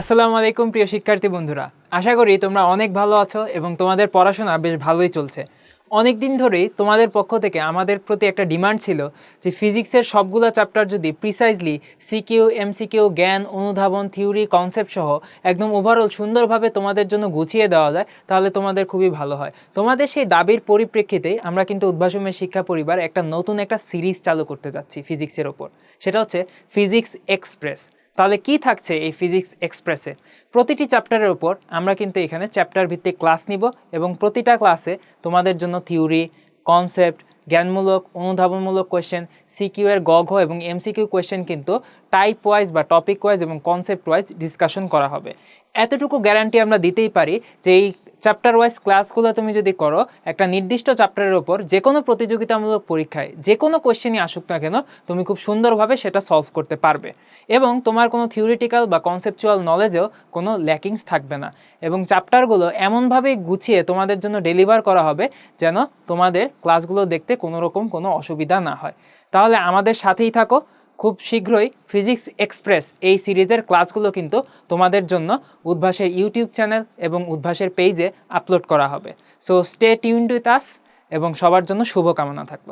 আসসালামু আলাইকুম, প্রিয় শিক্ষার্থী বন্ধুরা। আশা করি তোমরা অনেক ভালো আছো এবং তোমাদের পড়াশোনা বেশ ভালোই চলছে। অনেক দিন ধরেই তোমাদের পক্ষ থেকে আমাদের প্রতি একটা ডিমান্ড ছিল যে ফিজিক্সের সবগুলো চ্যাপ্টার যদি প্রিসাইজলি সিকিউ, এমসিকিউ, জ্ঞান, অনুধাবন, থিওরি, কনসেপ্ট সহ একদম ওভারঅল সুন্দরভাবে তোমাদের জন্য গুছিয়ে দেওয়া যায়, তাহলে তোমাদের খুবই ভালো হয়। তোমাদের সেই দাবির পরিপ্রেক্ষিতেই আমরা কিন্তু উদ্ভাসমের শিক্ষা পরিবার একটা নতুন একটা সিরিজ চালু করতে যাচ্ছি ফিজিক্সের ওপর। সেটা হচ্ছে ফিজিক্স এক্সপ্রেস। তাহলে কি থাকছে এই ফিজিক্স এক্সপ্রেসে প্রতিটি চ্যাপ্টারের ওপর আমরা কিন্তু এখানে চ্যাপ্টার ভিত্তিক ক্লাস নিব এবং প্রতিটা ক্লাসে তোমাদের জন্য থিওরি কনসেপ্ট জ্ঞানমূলক, অনুধাবনমূলক কোয়েশ্চেন সিকিউ এর গঘ এবং এমসিকিউ কোয়েশ্চেন কিন্তু টাইপ ওয়াইজ বা টপিক ওয়াইজ এবং কনসেপ্ট ওয়াইজ ডিসকাশন করা হবে। এতটুকু গ্যারান্টি আমরা দিতেই পারি যে এই চ্যাপ্টার ওয়াইজ ক্লাসগুলো তুমি যদি করো, একটা নির্দিষ্ট চ্যাপ্টারের ওপর যে কোনো প্রতিযোগিতামূলক পরীক্ষায় যে কোনো কোয়েশ্চেনই আসুক না কেন, তুমি খুব সুন্দরভাবে সেটা সলভ করতে পারবে। এবং তোমার কোনো থিওরিটিক্যাল বা কনসেপচুয়াল নলেজেও কোনো ল্যাকিংস থাকবে না। এবং চ্যাপ্টারগুলো এমনভাবে গুছিয়ে তোমাদের জন্য ডেলিভার করা হবে, যেন তোমাদের ক্লাসগুলো দেখতে কোনো রকম কোনো অসুবিধা না হয়। তাহলে আমাদের সাথেই থাকো। খুব শীঘ্রই ফিজিক্স এক্সপ্রেস এই সিরিজের ক্লাসগুলো কিন্তু তোমাদের জন্য উদ্ভাসের ইউটিউব চ্যানেল এবং উদ্ভাসের পেজে আপলোড করা হবে। So stay tune with us এবং সবার জন্য শুভকামনা থাকল।